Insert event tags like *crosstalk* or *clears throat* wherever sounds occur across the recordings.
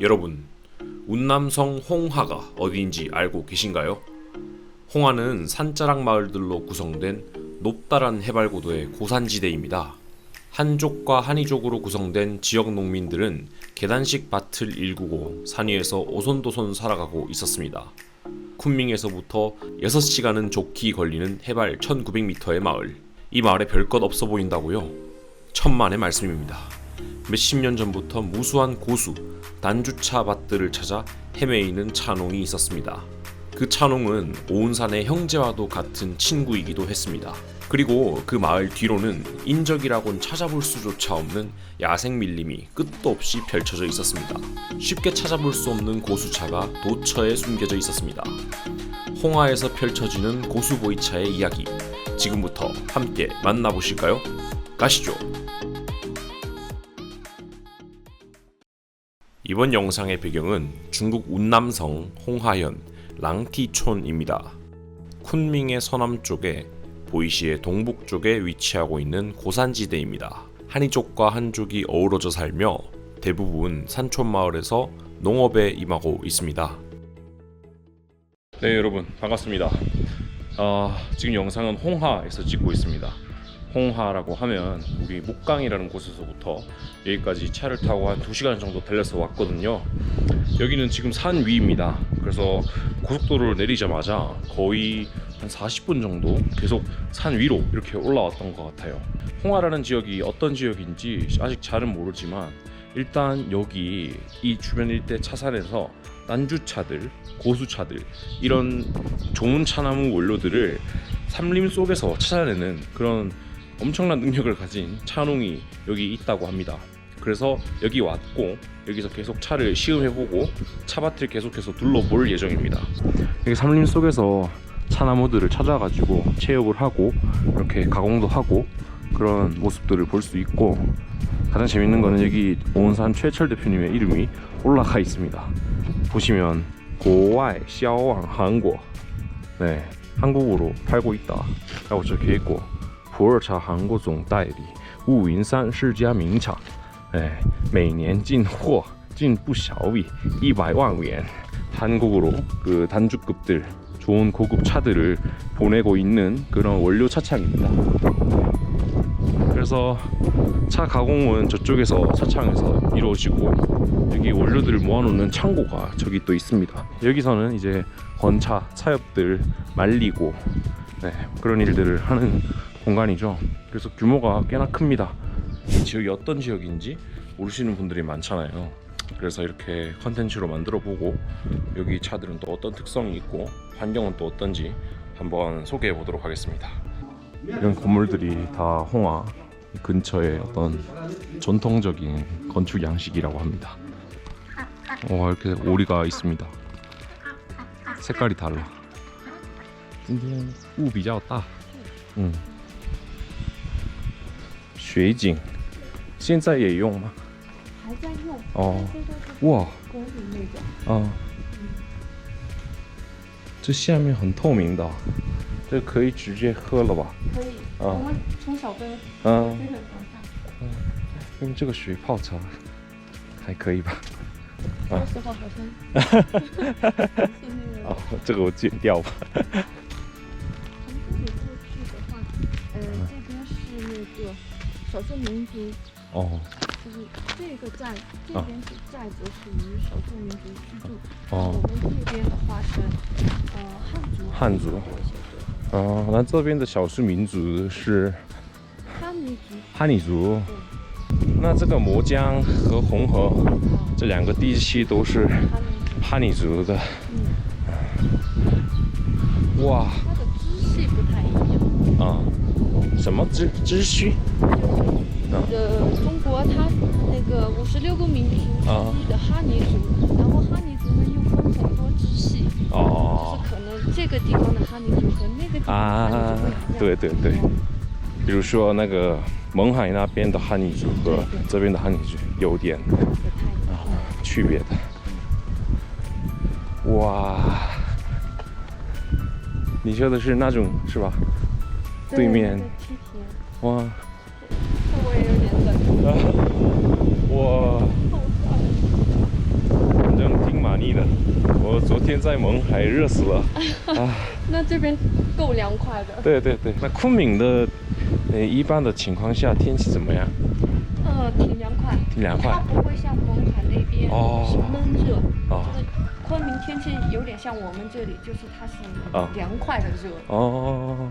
여러분, 운남성 홍하가 어디인지 알고 계신가요? 홍하는 산자락 마을들로 구성된 높다란 해발고도의 고산지대입니다. 한족과 한이족으로 구성된 지역 농민들은 계단식 밭을 일구고 산 위에서 오손도손 살아가고 있었습니다. 쿤밍에서부터 6시간은 좋게 걸리는 해발 1900m의 마을. 이 마을에 별것 없어 보인다고요? 천만의 말씀입니다. 몇십 년 전부터 무수한 고수, 단주차 밭들을 찾아 헤매이는 차농이 있었습니다. 그 차농은 오은산의 형제와도 같은 친구이기도 했습니다. 그리고 그 마을 뒤로는 인적이라곤 찾아볼 수조차 없는 야생 밀림이 끝도 없이 펼쳐져 있었습니다. 쉽게 찾아볼 수 없는 고수차가 도처에 숨겨져 있었습니다. 홍하에서 펼쳐지는 고수보이차의 이야기 지금부터 함께 만나보실까요? 가시죠. 이번 영상의 배경은 중국 운남성 홍하현 랑티촌입니다. 쿤밍의 서남쪽에 보이시의 동북쪽에 위치하고 있는 고산지대입니다. 한이족과 한족이 어우러져 살며 대부분 산촌 마을에서 농업에 임하고 있습니다. 네 여러분 반갑습니다. 아, 지금 영상은 홍하에서 찍고 있습니다. 홍하라고 하면 우리 목강이라는 곳에서부터 여기까지 차를 타고 한 2시간 정도 달려서 왔거든요. 여기는 지금 산 위입니다. 그래서 고속도로를 내리자마자 거의 한 40분 정도 계속 산 위로 이렇게 올라왔던 것 같아요. 홍하라는 지역이 어떤 지역인지 아직 잘은 모르지만 일단 여기 이 주변 일대 차산에서 난주차들, 고수차들 이런 좋은 차나무 원료들을 삼림 속에서 찾아내는 그런 엄청난 능력을 가진 차농이 여기 있다고 합니다. 그래서 여기 왔고 여기서 계속 차를 시음해보고 차밭을 계속해서 둘러볼 예정입니다. 여기 삼림 속에서 차나무들을 찾아가지고 체육을 하고 이렇게 가공도 하고 그런 모습들을 볼 수 있고 가장 재밌는 거는 여기 오은산 최철 대표님의 이름이 올라가 있습니다. 보시면 고와이 샤오왕 한국 네 한국으로 팔고 있다 라고 적혀 있고 普洱茶韩国总代理雾云山世家名厂哎每年进货进不小于一百万元 한국으로 그 단주급들 좋은 고급 차들을 보내고 있는 그런 원료 차창입니다. 그래서 차 가공은 저쪽에서 차창에서 이루어지고 여기 원료들을 모아놓는 창고가 저기 또 있습니다. 여기서는 이제 건차, 차엽들 말리고 네, 그런 일들을 하는 공간이죠. 그래서 규모가 꽤나 큽니다. 이 지역이 어떤 지역인지 모르시는 분들이 많잖아요. 그래서 이렇게 컨텐츠로 만들어 보고 여기 차들은 또 어떤 특성이 있고 환경은 또 어떤지 한번 소개해 보도록 하겠습니다. 이런 건물들이 다 홍화 근처의 어떤 전통적인 건축 양식이라고 합니다. 와 이렇게 오리가 있습니다. 색깔이 달라. 우비 잡았다. 응. 嗯，水井现在也用吗？还在用哦，哇，公里那种，啊，这下面很透明的，这可以直接喝了吧？可以。啊我们从小杯嗯这，个往上，用这个水泡茶还可以吧？啊说实话好像是那个啊，这个我剪掉吧。少数民族，哦。就是这个寨，这边是寨子属于少数民族居住，哦。我们这边的话是呃汉族，汉族哦，那这边的少数民族是哈尼族，哈尼族。那这个磨江和红河这两个地区都是哈尼族，哈尼族的。嗯，哇。它的支系不太一样。啊，什么支支区？呃，中国它那个五十六个民族啊之一的哈尼族，然后哈尼族呢又分很多支系，哦就是可能这个地方的哈尼族和那个地方的哈尼啊族不一样。，对对对，比如说那个勐海那边的哈尼族和这边的哈尼族有点不太一样。区别的。哇，你说的是那种是吧？对面哇，这我也有点冷。我昨天在蒙海，热死了。*laughs* 那这边够凉快的。对对对，那昆明的，呃，一般的情况下天气怎么样？呃，挺凉快，挺凉快它不会像蒙海那边哦是闷热，哦就是昆明天气有点像我们这里，就是它是啊凉快的热。哦，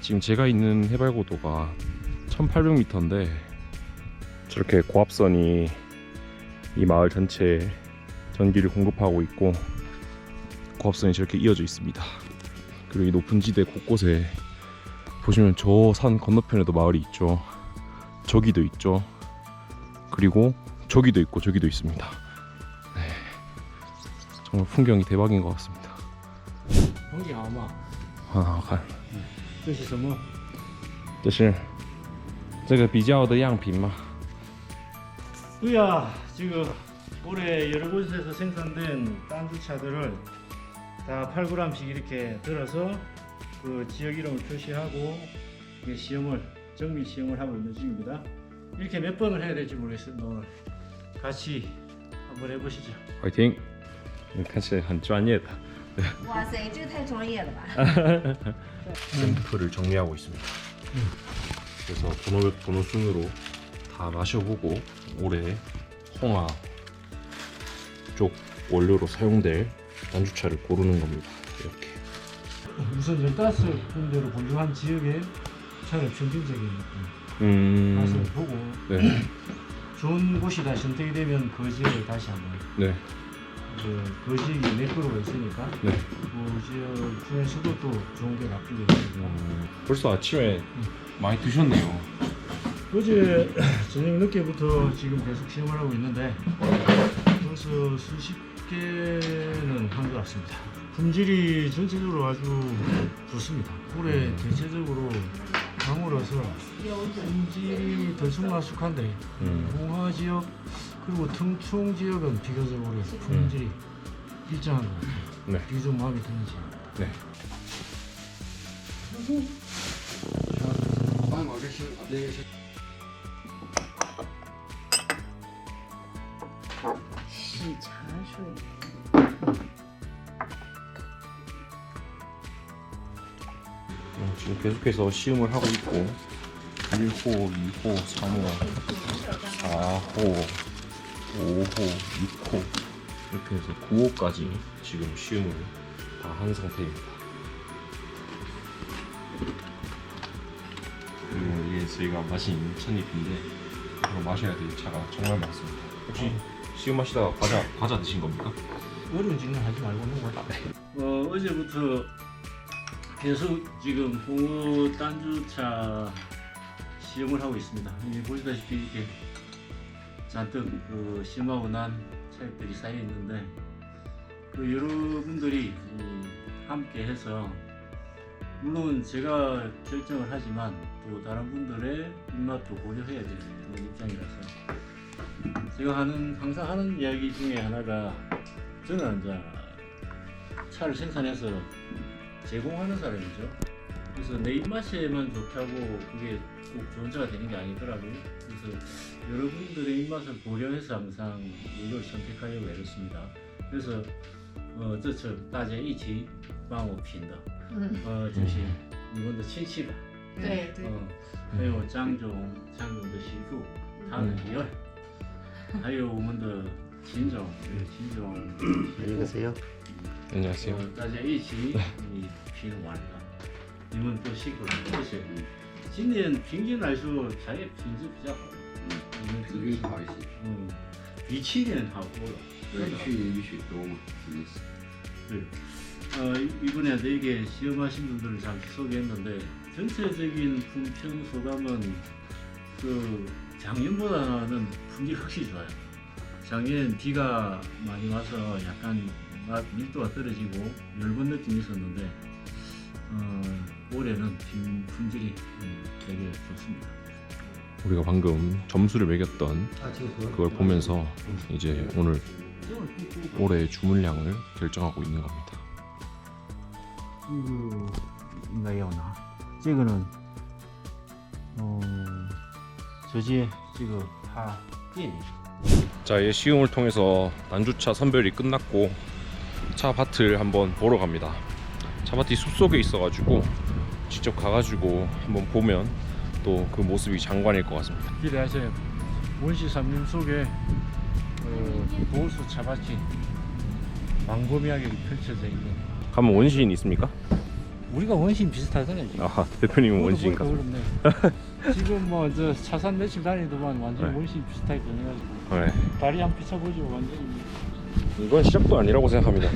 지금 제가 있는 해발고도가 1800m인데 저렇게 고압선이 이 마을 전체에 전기를 공급하고 있고 고압선이 저렇게 이어져 있습니다 그리고 이 높은 지대 곳곳에 보시면 저 산 건너편에도 마을이 있죠 저기도 있죠 그리고 저기도 있고 저기도 있습니다 네. 정말 풍경이 대박인 것 같습니다 형기 아마 아, 간. 这是什么？这是这个比较的样品吗？ 对呀，这个 올해 여러 곳에서 생산된 딴주차들을 다 8g씩 이렇게 들어서 그 지역 이름을 표시하고 이게 시험을 정밀 시험을 하고 있는 중입니다. 이렇게 몇 번을 해야 될지 모르겠습니다. 오늘 같이 한번 해보시죠. 海听，看起来很专业的。 哇塞，这个太专业了吧！ *laughs* 샘플을 정리하고 있습니다. 그래서 번호 번호 순으로 다 마셔보고 올해 홍화 쪽 원료로 사용될 단주차를 고르는 겁니다. 이렇게. 우선 15군데로 분류한 지역의 차를 평균적인 맛을 음. 보고 네. *clears throat* 좋은 곳이다 선택이 되면 그 지역을 다시 한번 네. 그, 그 지역이 몇 프로가 있으니까 네. 그 지역 중에서도 또 좋은 게게 있으니까 음, 벌써 아침에 많이 드셨네요. 어제 *clears throat* 저녁 늦게부터 지금 계속 시험을 하고 있는데 벌써 수십 개는 한 것 같습니다 품질이 전체적으로 아주 좋습니다 올해 대체적으로 강우라서 품질이 들쑥날쑥한데 음. 홍화 지역 그리고 등충 지역은 비교적으로 음. 품질이 일정한 것 같아요. 네. 이게 좀 마음에 드는 지 네. 다음 알겠습니다. 음, 지금 계속해서 시음을 하고 있고 1호, 2호, 3호, 4호 5호, 6호 이렇게 해서 9호까지 지금 시음을 다 한 상태입니다. 그리고 이게 저희가 마신 첫입인데 이거 마셔야 될 차가 정말 많습니다. 혹시 시음 마시다가 과자 과자 드신 겁니까? 어려운 질문 하지 말고 넘어가. 어, 어제부터 계속 지금 홍어 단주차 시험을 하고 있습니다. 여기 보시다시피 이렇게 잔뜩 그 심하고 난 차액들이 쌓여 있는데 그 여러분들이 이 함께 해서 물론 제가 결정을 하지만 또 다른 분들의 입맛도 고려해야 되는 입장이라서 제가 하는 항상 하는 이야기 중에 하나가 저는 이제 차를 생산해서 제공하는 사람이죠. 그래서 내 입맛에만 좋다고 그게 꼭 좋은 차가 되는 게 아니더라고요. 그래서 여러분들의 입맛을 고려해서 항상 이걸 선택하려고 애썼습니다. 그래서 어, 这次大家一起帮我评的，嗯，呃，就是你们的亲戚吧，对对，嗯，还有张总，张总的媳妇，他的女儿，还有我们的秦总，对，秦总， 안녕하세요. 呃，大家一起你评完了， 你们都辛苦了，谢谢。今年平均来说，茶叶品质比较好， 嗯，你们平均好一些。嗯，比去年好多了。对，去年雨雪多嘛，真的是。 네. 어, 이번에도 이게 시험하신 분들을 잠시 소개했는데 전체적인 품평 소감은 그 작년보다는 품질이 확실히 좋아요. 작년 비가 많이 와서 약간 맛 밀도가 떨어지고 열분 느낌이 있었는데 어, 올해는 품- 품질이 음, 되게 좋습니다. 우리가 방금 점수를 매겼던 그걸 보면서 이제 오늘 올해 주문량을 결정하고 있는 겁니다. 这个应该要拿，这个呢，嗯、直接这个它店里 자, 이 시음을 통해서 난주차 선별이 끝났고 차 밭을 한번 보러 갑니다. 차 밭이 숲속에 있어가지고 직접 가가지고 한번 보면 또 그 모습이 장관일 것 같습니다. 기대하세요. 원시 삼림 속에 어, 보수 차밭이 광범위하게 펼쳐져 있는 가면 원시인 있습니까? 우리가 원시인 비슷하잖아요 지금. 아, 대표님은 원시인가? 지금 뭐 저 차산 며칠 다니더만 완전 네. 원시인 비슷하게 변해가지고 네. 다리 한 비춰보죠 완전히. 이건 시작도 아니라고 생각합니다.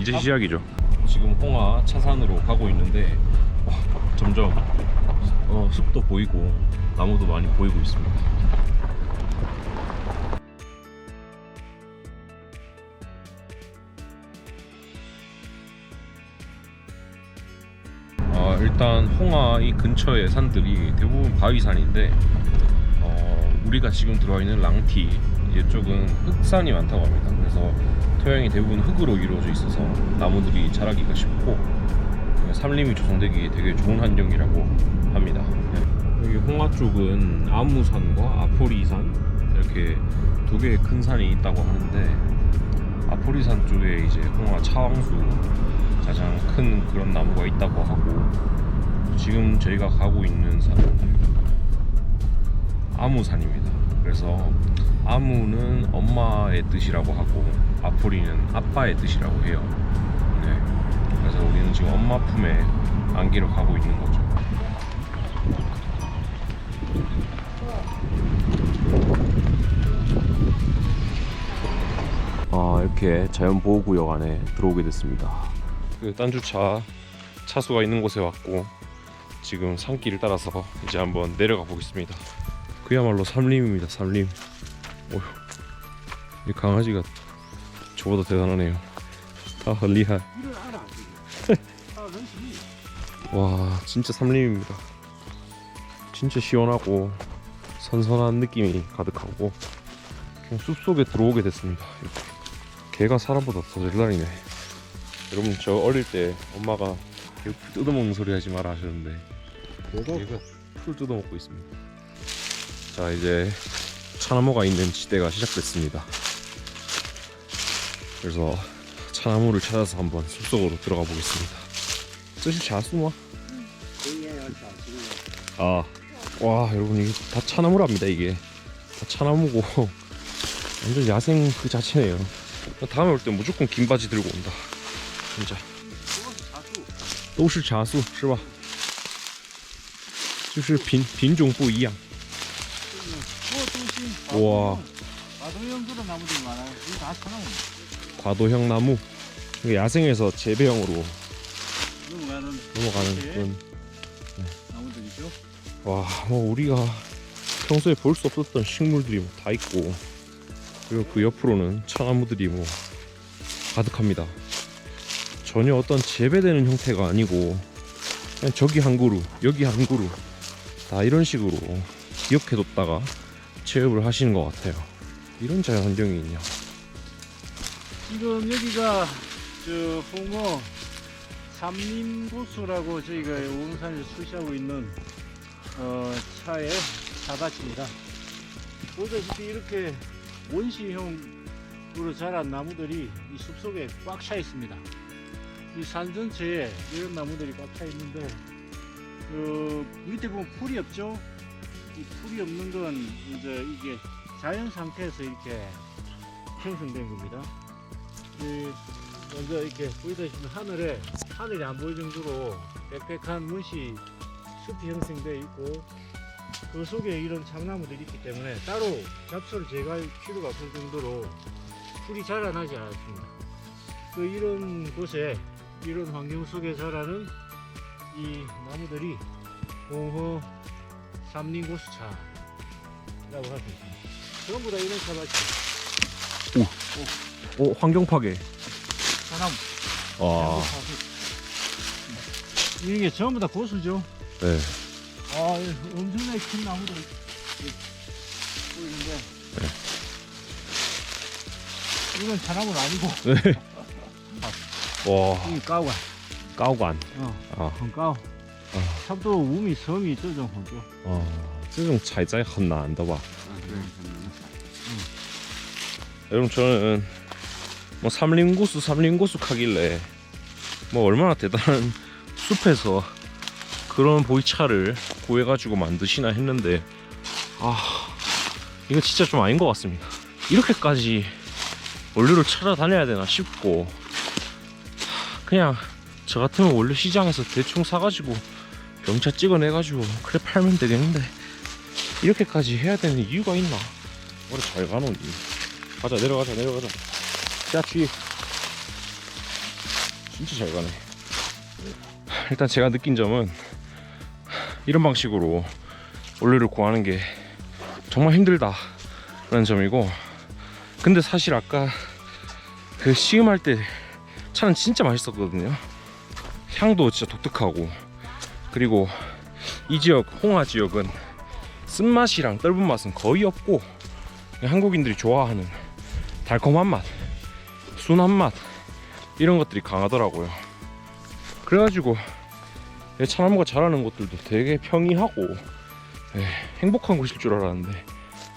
이제 시작이죠. 지금 홍화 차산으로 가고 있는데 와, 점점 어, 숲도 보이고 나무도 많이 보이고 있습니다. 어, 일단 홍화 이 근처의 산들이 대부분 바위산인데 어, 우리가 지금 들어와 있는 랑티 이쪽은 흑산이 많다고 합니다. 그래서 토양이 대부분 흙으로 이루어져 있어서 나무들이 자라기가 쉽고 산림이 조성되기 되게 좋은 환경이라고 합니다. 여기 홍화 쪽은 아무산과 아포리산 이렇게 두 개의 큰 산이 있다고 하는데 아포리산 쪽에 이제 홍화 차왕수 가장 큰 그런 나무가 있다고 하고 지금 저희가 가고 있는 산은 아무산입니다. 그래서 아무는 엄마의 뜻이라고 하고 아포리는 아빠의 뜻이라고 해요. 네. 그래서 우리는 지금 엄마 품에 안기러 가고 있는 거죠. 이렇게 자연보호구역 안에 들어오게 됐습니다. 그 딴주차 차수가 있는 곳에 왔고 지금 산길을 따라서 이제 한번 내려가 보겠습니다. 그야말로 삼림입니다. 삼림. 오휴, 이 강아지가 저보다 대단하네요. 다 리하. *laughs* 와, 진짜 삼림입니다. 진짜 시원하고 선선한 느낌이 가득하고 그냥 숲속에 들어오게 됐습니다. 이렇게. 개가 사람보다 더 der다리네. 여러분 저 어릴 때 엄마가 풀 뜯어먹는 소리 하지 마라 하셨는데 얘가 풀 뜯어먹고 있습니다. 자 이제 차나무가 있는 지대가 시작됐습니다. 그래서 차나무를 찾아서 한번 숲속으로 들어가 보겠습니다. 这是 자수마? 아, 와 여러분 이게 다 차나무랍니다 이게 다 차나무고 *laughs* 완전 야생 그 자체네요. 다음에 올 때 무조건 긴 바지 들고 온다. 진짜. 都是茶树是吧？就是品品种不一样。 와. 아동형 그런 나무들이 많아요. 이거 다 천하고 과도형 나무 이게 야생에서 재배형으로 넘어가는 넘어가는 네. 그런 나무들이죠. 와, 뭐 우리가 평소에 볼 수 없었던 식물들이 뭐다 있고 그리고 그 옆으로는 차나무들이 뭐 가득합니다. 전혀 어떤 재배되는 형태가 아니고 그냥 저기 한 그루, 여기 한 그루 다 이런 식으로 기억해뒀다가 체육을 하시는 것 같아요. 이런 자연 환경이 있냐? 지금 여기가 저 홍어 삼림고수라고 저희가 오금산에서 출시하고 있는 어, 차의 차밭입니다. 보다시피 이렇게 원시형으로 자란 나무들이 이 숲속에 꽉 차 있습니다. 이 산 전체에 이런 나무들이 꽉 차 있는데 그 밑에 보면 풀이 없죠? 이 풀이 없는 건 이제 이게 자연 상태에서 이렇게 형성된 겁니다. 그 먼저 이렇게 보이다시피 하늘에 하늘이 안 보일 정도로 빽빽한 문시 숲이 형성되어 있고 그 속에 이런 참나무들이 있기 때문에 따로 잡초를 제거할 필요가 없을 정도로 풀이 자라나지 않았습니다. 그 이런 곳에 이런 환경 속에 자라는 이 나무들이 공허 삼림 고수차라고 할 수 있습니다. 전부 다 이런 차밭이 오 환경 파괴. 사나무 와. 이게 전부 다 고수죠. 네. 아, 예, 엄청나게 큰 나무들이 보이는데. 이건 차나무는 아니고, 와 *laughs* 이 까우가. 까오관. 어, 아. 很高.差不多五米、十米这种很多。哦，这种采摘很难的吧？啊，对，很难采。 여러분 저는 뭐 삼림고수 삼림고수 하길래 뭐 얼마나 대단한 숲에서 그런 보이차를 구해가지고 만드시나 했는데 아 이거 진짜 좀 아닌 것 같습니다. 이렇게까지 원료를 찾아 다녀야 되나 싶고 그냥 저 같으면 원료 시장에서 대충 사가지고 병차 찍어내가지고 그래 팔면 되겠는데 이렇게까지 해야 되는 이유가 있나? 머리 잘 가노니 가자 내려가자 내려가자. 야쥐 진짜 잘 가네. 일단 제가 느낀 점은 이런 방식으로 원료를 구하는 게 정말 힘들다 라는 점이고 근데 사실 아까 그 시음할 때 차는 진짜 맛있었거든요 향도 진짜 독특하고 그리고 이 지역 홍화 지역은 쓴맛이랑 떫은 맛은 거의 없고 한국인들이 좋아하는 달콤한 맛, 순한 맛 이런 것들이 강하더라고요. 그래가지고 이 차나무가 자라는 곳들도 되게 평이하고 예, 행복한 곳일 줄 알았는데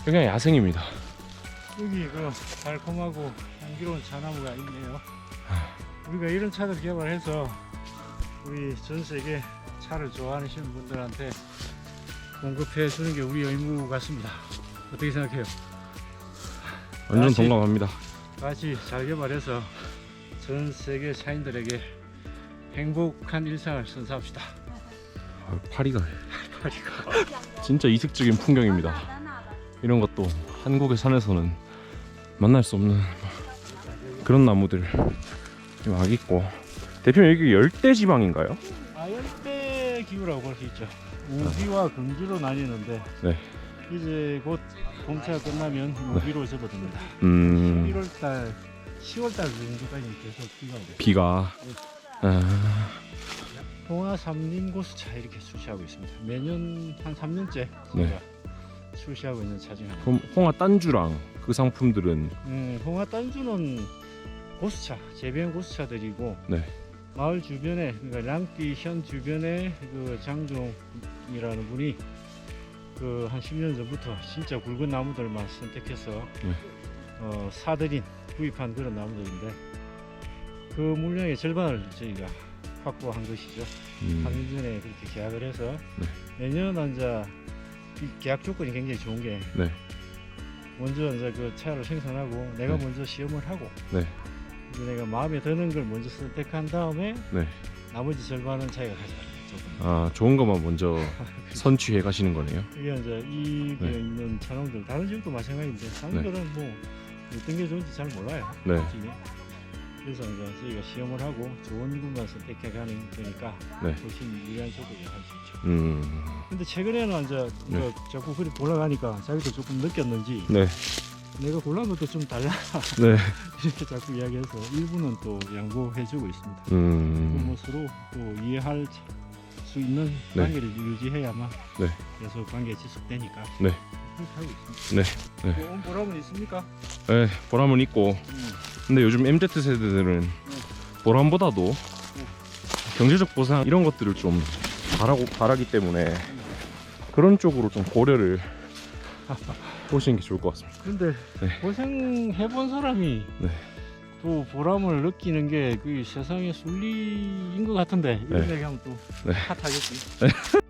그냥 야생입니다. 여기 그 달콤하고 향기로운 차나무가 있네요. 우리가 이런 차를 개발해서 우리 전 세계 차를 좋아하시는 분들한테 공급해 주는 게 우리 의무 같습니다. 어떻게 생각해요? 완전 다시. 동감합니다. 같이 잘 개발해서 전 세계 차인들에게 행복한 일상을 선사합시다. 아, *laughs* 파리가 진짜 이색적인 풍경입니다. 이런 것도 한국의 산에서는 만날 수 없는 그런 나무들 막 있고 대표님 여기 열대 지방인가요? 아, 열대 기후라고 볼 수 있죠. 우기와 금기로 나뉘는데 네. 이제 곧 봄차가 끝나면 우기로 접어듭니다. 음 11월 달, 10월 달 정도까지 계속 비가 오고 비가 아, 홍화 삼림 고수차 이렇게 출시하고 있습니다. 매년 한 3년째 네. 출시하고 있는 차중 하나. 그럼 홍화 단주랑 그 상품들은 음, 홍화 단주는 고수차, 재배용 고수차들이고 네. 마을 주변에 그러니까 랑띠 현 주변에 그 장종이라는 분이 그 한 10년 전부터 진짜 굵은 나무들만 선택해서 네. 어, 사들인 구입한 그런 나무들인데 그 물량의 절반을 저희가 확보한 것이죠. 음, 3년 전에 그렇게 계약을 해서 네. 내년 이제 이 계약 조건이 굉장히 좋은 게 네. 먼저 이제 그 차를 생산하고 내가 네. 먼저 시험을 하고 네. 이제 내가 마음에 드는 걸 먼저 선택한 다음에 네. 나머지 절반은 자기가 가져갈래요. 조금. 아 좋은 것만 먼저 *laughs* 선취해 가시는 거네요. 이게 이제 이 네. 있는 차량들 다른 지역도 마찬가지인데 사람들은 뭐 어떤 게 좋은지 잘 몰라요. 네. 솔직히. 그래서 이제 저희가 시험을 하고 좋은 것만 선택해 가는 거니까 네. 훨씬 유리한 조건이 할수 있죠. 음, 근데 최근에는 이제 네. 그 자꾸 그리 올라가니까 자기도 조금 느꼈는지 네. 내가 골라온 것도 좀 달라 *laughs* 네. *laughs* 이렇게 자꾸 이야기해서 일부는 또 양보해주고 있습니다. 음, 뭐 서로 또 이해할 수 있는 네. 관계를 유지해야만 네. 계속 관계 지속되니까 네. 있습니다. 네. 네. 뭐 보람은 있습니까? 네, 보람은 있고 음. 근데 요즘 MZ 세대들은 보람보다도 경제적 보상 이런 것들을 좀 바라고 바라기 때문에 그런 쪽으로 좀 고려를 *laughs* 보시는 게 좋을 것 같습니다. 근데 네. 고생해본 사람이 네. 또 보람을 느끼는 게 그 세상의 순리인 것 같은데 이런 네. 얘기하면 또 네. 핫하겠지. *laughs*